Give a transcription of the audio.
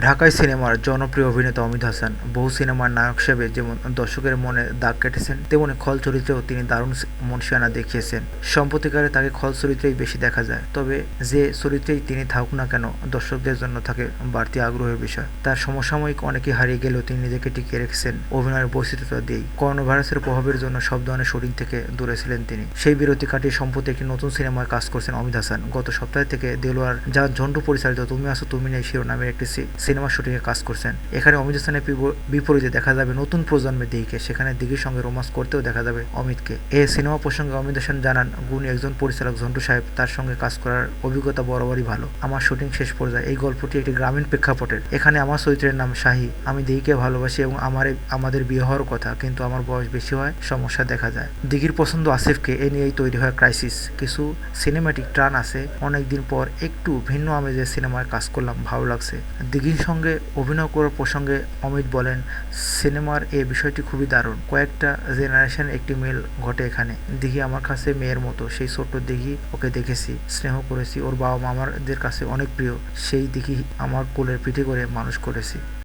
ঢাকাই সিনেমার জনপ্রিয় অভিনেতা অমিত হাসান বহু সিনেমার নায়ক হিসেবে যেমন দর্শকের মনে দাগ কেটেছেন, তেমনি খল চরিত্রেও তিনি দারুণ মনসিয়ানা দেখিয়েছেন। সম্প্রতিকারে তাকে খল চরিত্রেই বেশি দেখা যায়। তবে যে চরিত্রেই তিনি থাকুক না কেন, দর্শকদের জন্য থাকে বাড়তি আগ্রহের বিষয়। তার সমসাময়িক অনেকে হারিয়ে গেলেও তিনি নিজেকে টিকিয়ে রেখেছেন অভিনয়ের বৈচিত্র্যতা দিয়েই। করোনা ভাইরাসের প্রভাবের জন্য সব ধরনের শুটিং থেকে দূরে ছিলেন তিনি। সেই বিরতি কাটিয়ে সম্প্রতি একটি নতুন সিনেমায় কাজ করছেন অমিত হাসান। গত সপ্তাহে থেকে দেলোয়ার, যা ঝন্টু পরিচালিত, তুমি আসো তুমি নেই শিরোনামের একটি সিনেমা শুটিংয়ে কাজ করছেন। এখানে অমিত হাসানের বিপ- বিপরীতে দেখা যাবে নতুন প্রজন্মের দিকে, সেখানে দিঘির সঙ্গে রোমান্স করতেও দেখা যাবে অমিতকে। এ সিনেমা প্রসঙ্গে অমিত হাসান জানান, গুণী একজন পরিচালক ঝন্টু সাহেব, তার সঙ্গে কাজ করার অভিজ্ঞতা বরাবরই ভালো। আমার শুটিং শেষ পর্যায়ে এই গল্পটি একটি গ্রামীণ প্রেক্ষাপটের। এখানে আমার চরিত্রের নাম শাহী। আমি দিঘিকে ভালোবাসি এবং আমার, আমাদের বিয়ে হওয়ার কথা, কিন্তু আমার বয়স বেশি হয়, সমস্যা দেখা যায়। দিঘির পছন্দ আসিফকে এ নিয়েই তৈরি হয় ক্রাইসিস। কিছু সিনেমাটিক টান আছে। অনেকদিন পর একটু ভিন্ন আমেজের সিনেমায় কাজ করলাম, ভালো লাগছে। দিঘির সঙ্গে অভিনয় করার প্রসঙ্গে অমিত বলেন, সিনেমার এ বিষয়টি খুবই দারুণ। কয়েকটা জেনারেশন একটি মেল ঘটে এখানে। দিঘি আমার কাছে মেয়ের মতো। সেই ছোট্ট দিঘি ওকে দেখেছি, স্নেহ করেছি। ওর বাবা মা আমাদের কাছে অনেক প্রিয়। সেই দিঘি আমার কোলের পিঠে করে মানুষ করেছি।